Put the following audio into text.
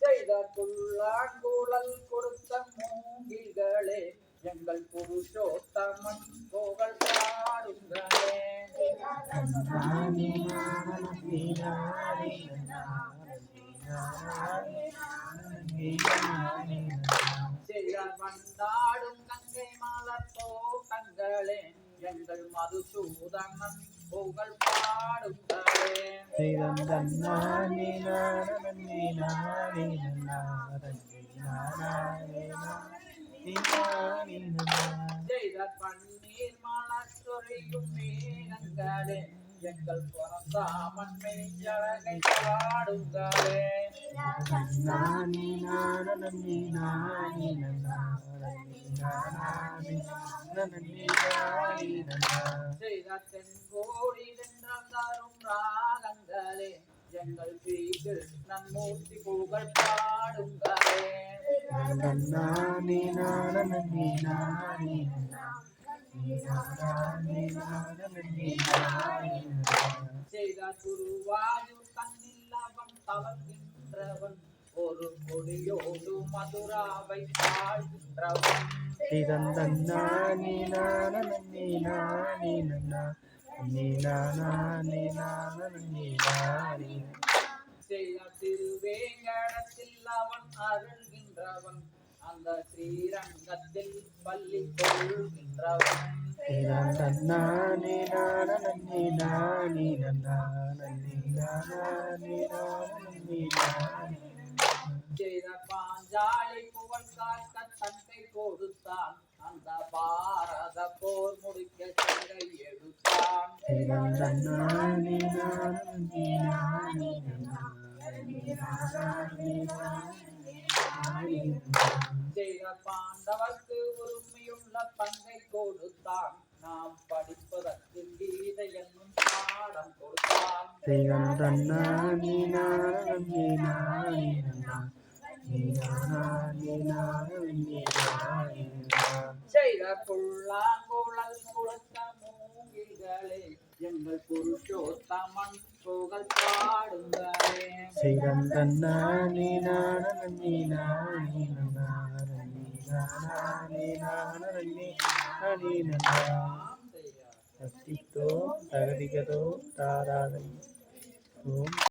செய்தற்குள்ளாங்குழல் கொடுத்த மூங்கிகளே எங்கள் புருஷோத்தமன் புகழ் பாடுங்களே வந்தாடும் கங்கை மலத்தோ தங்களே எங்கள் மதுசூதமன் புகழ் பாடுங்களே செய்தார் பன்னீர் மலர் சொரியும் மேகங்களே எங்கள் புறந்தாமன் மெய்யழகை பாடுங்களே செய்தார் தென்கோடி வென்றந்தாரும் ராகங்களே எங்கள் ஸ்ரீ கிருஷ்ணன் புகழ் பாடுங்களே செய்தார் குருவாயூர் கண்ணில் அவன் நானி நானி ஒரு மொழியோடு மதுராவை திருவேங்கடத்தில் அவன் அருள்கின்றவன் அந்த ஸ்ரீரங்கத்தில் பள்ளி கொள்கின்றவன் இதந்தன்னானி நானி நானி நன்னா நன்னி நானி நானி நானி செய்த பாஞ்சாலை புகழ் காக்க தன்னை கொடுத்தான். அந்த பாரத போர் முடிக்க சிறை எடுத்தான். செய்த பாண்டவர்க்கு உரிமையுள்ள பங்கை கொடுத்தான். நாம் படிப்பதற்கு கீதை என்னும் பாடம் கொடுத்தான். நானா நீ மூங்கில்களே எங்கள் புருஷோத்தமன் புகழ் பாடுங்களே சக்தித்தோ தகதிகதோ தாராதை ஓம்